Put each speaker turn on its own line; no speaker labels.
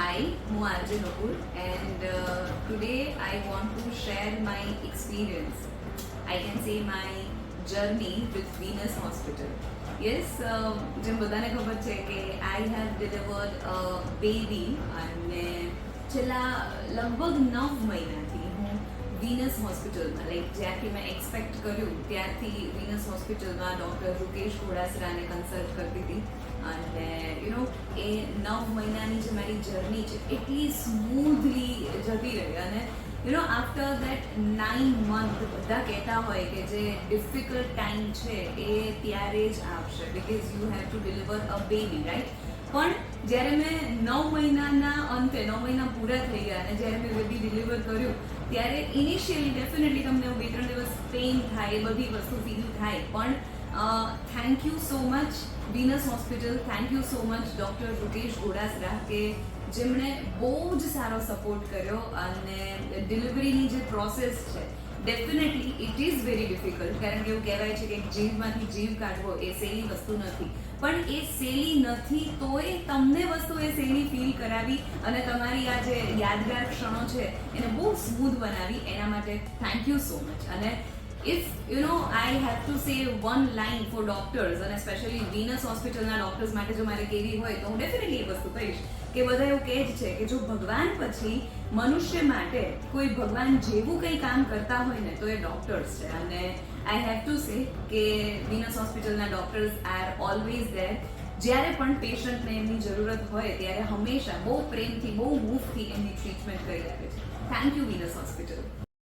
Hi, હું RJ Nakur and uh, today I want to share my experience. I can say my journey with Venus Hospital. જેમ બધાને ખબર છે કે I have delivered a baby અને છેલ્લા લગભગ નવ મહિનાથી હું વિનસ હોસ્પિટલમાં લાઈક જ્યારથી મેં એક્સપેક્ટ કર્યું ત્યારથી વિનસ હોસ્પિટલમાં ડૉક્ટર રૂકેશ ઘોડાસરાને કન્સલ્ટ કરતી હતી અને નવ મહિનાની જે મારી જર્ની છે, એટલી સ્મૂથલી જતી રહી અને you know after that nine month બધા કહેતા હોય કે જે ડિફિકલ્ટ ટાઈમ છે, એ ત્યારે જ આવશે because you have to deliver a baby right પણ જ્યારે મેં નવ મહિનાના અંતે, નવ મહિના પૂરા થઈ ગયા અને જ્યારે મેં બેબી ડિલિવર કર્યું, ત્યારે ઇનિશિયલી ડેફિનેટલી તમને બે ત્રણ દિવસ પેઇન થાય બધી વસ્તુ ફીલ થાય, પણ thank you so much Venus hospital thank you so much doctor Rukesh Ghodasara કે જેમણે બહુ જ સારો સપોર્ટ કર્યો અને ડિલિવરીની જે પ્રોસેસ છે definitely it is very difficult કારણ કે એવું કહેવાય છે કે જીવમાંથી જીવ કાઢવો એ સહેલી વસ્તુ નથી પણ એ સહેલી નથી તોય તમને વસ્તુ એ સહેલી ફીલ કરાવી અને તમારી આ જે યાદગાર ક્ષણો છે એને બહુ સ્મૂથ બનાવી એના માટે થેન્ક યુ સો મચ અને if you know I have to say one line for doctors અને સ્પેશિયલી વિનસ હોસ્પિટલના ડોક્ટર્સ માટે જો મારે કેવી હોય, તો હું ડેફિનેટલી એ વસ્તુ કહીશ કે બધા એવું કહે જ છે કે જો ભગવાન પછી મનુષ્ય માટે કોઈ ભગવાન જેવું કંઈ કામ કરતા હોય ને, તો એ ડોક્ટર્સ છે. અને આઈ હેવ ટુ સે કે વિનસ હોસ્પિટલના ડોક્ટર્સ આર ઓલવેઝ ધેર જ્યારે પણ પેશન્ટને એમની જરૂરત હોય, ત્યારે હંમેશા બહુ પ્રેમથી, બહુ મૂવથી એમની ટ્રીટમેન્ટ કરી આપે છે. Thank you Venus hospital